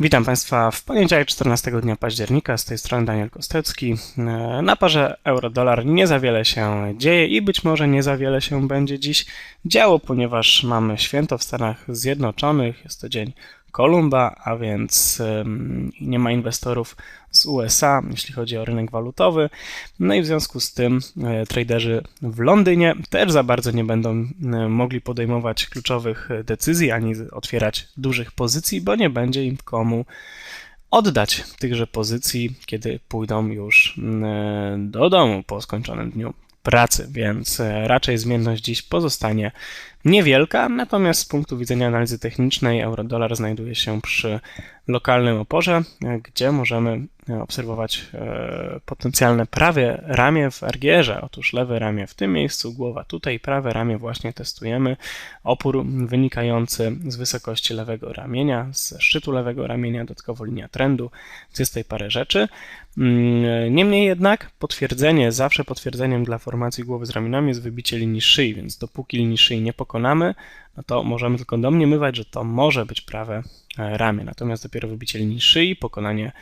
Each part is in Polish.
Witam Państwa w poniedziałek 14 dnia października, z tej strony Daniel Kostecki. E, na parze euro-dolar nie za wiele się dzieje i być może nie za wiele się będzie dziś działo, ponieważ mamy święto w Stanach Zjednoczonych, jest to dzień Kolumba, a więc nie ma inwestorów z USA, jeśli chodzi o rynek walutowy. No i w związku z tym e, traderzy w Londynie też za bardzo nie będą e, mogli podejmować kluczowych decyzji ani otwierać dużych pozycji, bo nie będzie im komu oddać tychże pozycji, kiedy pójdą już e, do domu po skończonym dniu pracy, więc raczej zmienność dziś pozostanie niewielka, natomiast z punktu widzenia analizy technicznej euro-dolar znajduje się przy lokalnym oporze, gdzie możemy obserwować e, potencjalne prawe ramię w RGR-ze. Otóż lewe ramię w tym miejscu, głowa tutaj, prawe ramię właśnie testujemy. Opór wynikający z wysokości lewego ramienia, z szczytu lewego ramienia, dodatkowo linia trendu, jest tutaj parę rzeczy. Mm, niemniej jednak potwierdzenie, zawsze potwierdzeniem dla formacji głowy z ramionami jest wybicie linii szyi, więc dopóki linii szyi nie pokonamy, no to możemy tylko domniemywać, że to może być prawe e, ramię. Natomiast dopiero wybicie linii szyi, pokonanie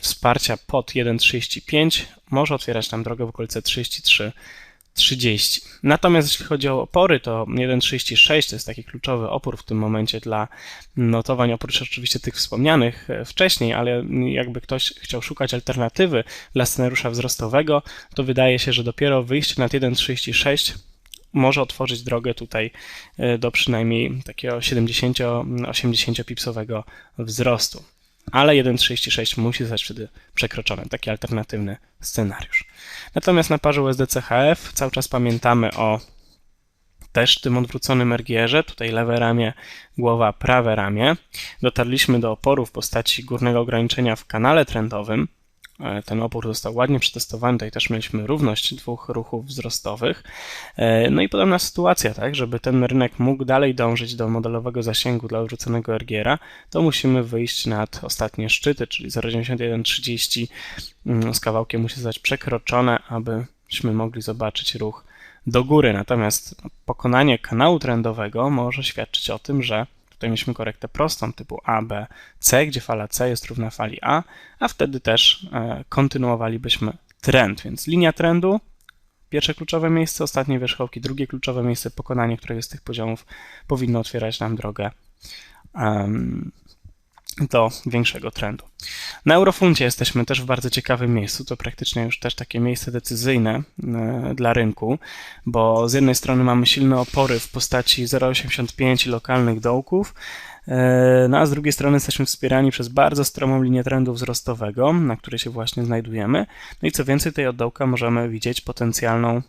wsparcia pod 1,35 może otwierać nam drogę w okolice 33 30. Natomiast jeśli chodzi o opory, to 1,36 to jest taki kluczowy opór w tym momencie dla notowań, oprócz oczywiście tych wspomnianych e, wcześniej, ale jakby ktoś chciał szukać alternatywy dla scenariusza wzrostowego, to wydaje się, że dopiero wyjście nad 1,36 może otworzyć drogę tutaj e, do przynajmniej takiego 70-80 pipsowego wzrostu. Ale 1,36 musi zostać wtedy przekroczony, taki alternatywny scenariusz. Natomiast na parze USD-CHF cały czas pamiętamy o też tym odwróconym RGR-ze, tutaj lewe ramię, głowa, prawe ramię. Dotarliśmy do oporu w postaci górnego ograniczenia w kanale trendowym, ten opór został ładnie przetestowany. Tutaj też mieliśmy równość dwóch ruchów wzrostowych. E, no i podobna sytuacja, tak, żeby ten rynek mógł dalej dążyć do modelowego zasięgu dla odwróconego RGR-a, to musimy wyjść nad ostatnie szczyty, czyli 0,9130 mm, z kawałkiem musi zostać przekroczone, abyśmy mogli zobaczyć ruch do góry. Natomiast pokonanie kanału trendowego może świadczyć o tym, że Tutaj mieliśmy korektę prostą typu A, B, C, gdzie fala C jest równa fali A, a wtedy też e, kontynuowalibyśmy trend, więc linia trendu, pierwsze kluczowe miejsce, ostatnie wierzchołki, drugie kluczowe miejsce, pokonanie któregoś z tych poziomów powinno otwierać nam drogę do większego trendu. Na eurofuncie jesteśmy też w bardzo ciekawym miejscu. To praktycznie już też takie miejsce decyzyjne e, dla rynku, bo z jednej strony mamy silne opory w postaci 0,85 lokalnych dołków, e, no a z drugiej strony jesteśmy wspierani przez bardzo stromą linię trendu wzrostowego, na której się właśnie znajdujemy. No i co więcej, tej od dołka możemy widzieć potencjalną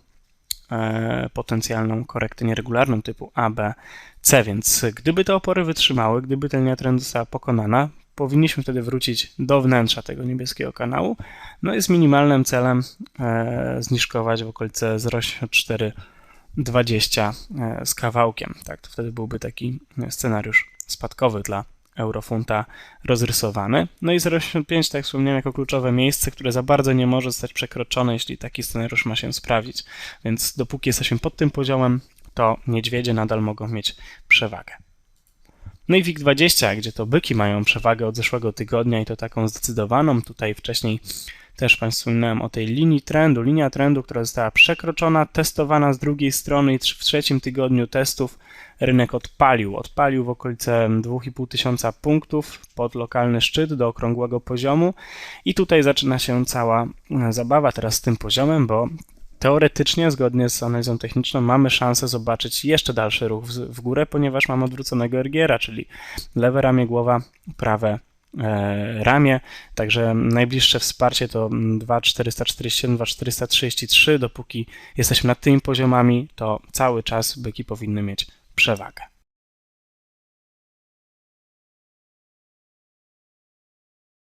potencjalną korektę nieregularną typu A, B, C, więc gdyby te opory wytrzymały, gdyby ta linia trendu została pokonana, powinniśmy wtedy wrócić do wnętrza tego niebieskiego kanału. No i z minimalnym celem e, zniżkować w okolice 0,8420 e, z kawałkiem. Tak, to wtedy byłby taki scenariusz spadkowy dla eurofunta rozrysowany. No i 0,85, tak jak wspomniałem, jako kluczowe miejsce, które za bardzo nie może zostać przekroczone, jeśli taki scenariusz ma się sprawdzić. Więc dopóki jesteśmy pod tym poziomem, to niedźwiedzie nadal mogą mieć przewagę. No i WIG20, gdzie to byki mają przewagę od zeszłego tygodnia i to taką zdecydowaną. Tutaj wcześniej też Państwu wspominałem o tej linii trendu. Linia trendu, która została przekroczona, testowana z drugiej strony i w trzecim tygodniu testów rynek odpalił. Odpalił w okolice 2,5 tysiąca punktów pod lokalny szczyt do okrągłego poziomu i tutaj zaczyna się cała zabawa teraz z tym poziomem, bo Teoretycznie, zgodnie z analizą techniczną, mamy szansę zobaczyć jeszcze dalszy ruch w, w górę, ponieważ mamy odwróconego RGR-a, czyli lewe ramię głowa, prawe e, ramię, także najbliższe wsparcie to 2,447, 2,433, dopóki jesteśmy nad tymi poziomami, to cały czas byki powinny mieć przewagę.